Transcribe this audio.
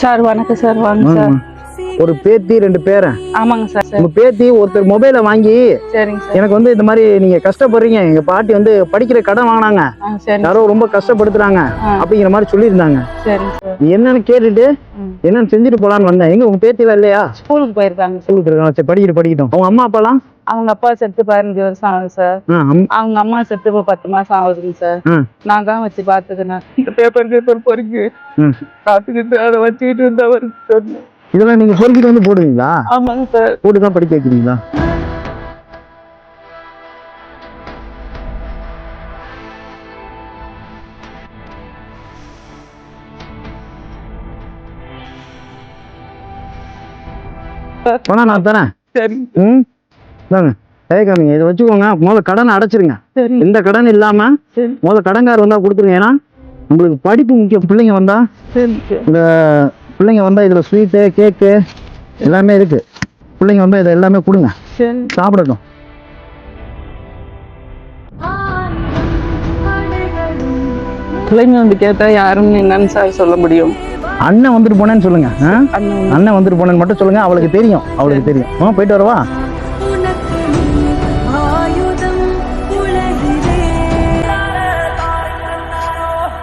Sir வணக்கம் sir வாங்க sir. ஒரு பேத்தி ரெண்டு பேரன். ஆமாங்க சார் சரி. உங்க பேத்தி ஒருத்தர் மொபைலை வாங்கி சரிங்க சார். எனக்கு வந்து இந்த மாதிரி நீங்க கஷ்டப்படுறீங்க. எங்க பாட்டி வந்து படிக்கிற கடன் வாங்கினாங்க. யாரோ ரொம்ப கஷ்டப்படுத்துறாங்க. அப்படிங்கிற மாதிரி சொல்லியிருந்தாங்க. என்னன்னு கேட்டுட்டு. என்னன்னு செஞ்சுட்டு போலான்னு வந்தேன். எங்க உங்க பேத்திலாம் இல்லையா? ஸ்கூலுக்கு போயிருக்காங்க சொல்லிட்டு இருக்காங்க சரி படிக்கிட்டு படிக்கட்டும். அவங்க அம்மா அப்பாலாம்? அவங்க அப்பா செத்து பதினஞ்சு வருஷம் ஆகுது சார் அவங்க அம்மா செத்து இப்போ பத்து மாசம் ஆகுதுங்க சார் நான் தான் வச்சு பார்த்துக்கினேன் இந்த பேப்பர் பேப்பர் பொறுக்கி. ம். பார்த்துக்கிட்டு அதை வச்சுக்கிட்டு இருந்தவர் சொன்னேன் இதெல்லாம் நீங்க பொறுக்கிட்டு வந்து போடுவீங்களா? ஆமாங்க சார் போட்டு தான் படிக்க வைக்கிறீங்களா? பணம் நான் தரேன். சரிங்க ம்? தாங்க கேட்காதீங்க இதை வச்சுக்கோங்க. முதல்ல கடனை அடைச்சிருங்க. சரி. எந்த கடன் இல்லாம சரி. முதல்ல கடன்கார் வந்தா கொடுத்துருங்க. ஏன்னா உங்களுக்கு படிப்பு முக்கியம். பிள்ளைங்க வந்தா இந்த பிள்ளைங்க வந்தா இதுல ஸ்வீட்டு கேக்கு எல்லாமே இருக்கு. பிள்ளைங்க வந்தா இதை எல்லாமே கொடுங்க. சாப்பிடட்டும். பிள்ளைங்க வந்து கேட்டா யாருன்னு என்னன்னு சார் சொல்ல முடியும். அண்ணன் வந்துட்டு போனேன்னு சொல்லுங்க? அண்ணன் வந்துட்டு போனேன்னு மட்டும் சொல்லுங்க. அவளுக்கு தெரியும். அவளுக்கு தெரியும். போயிட்டு வரவா?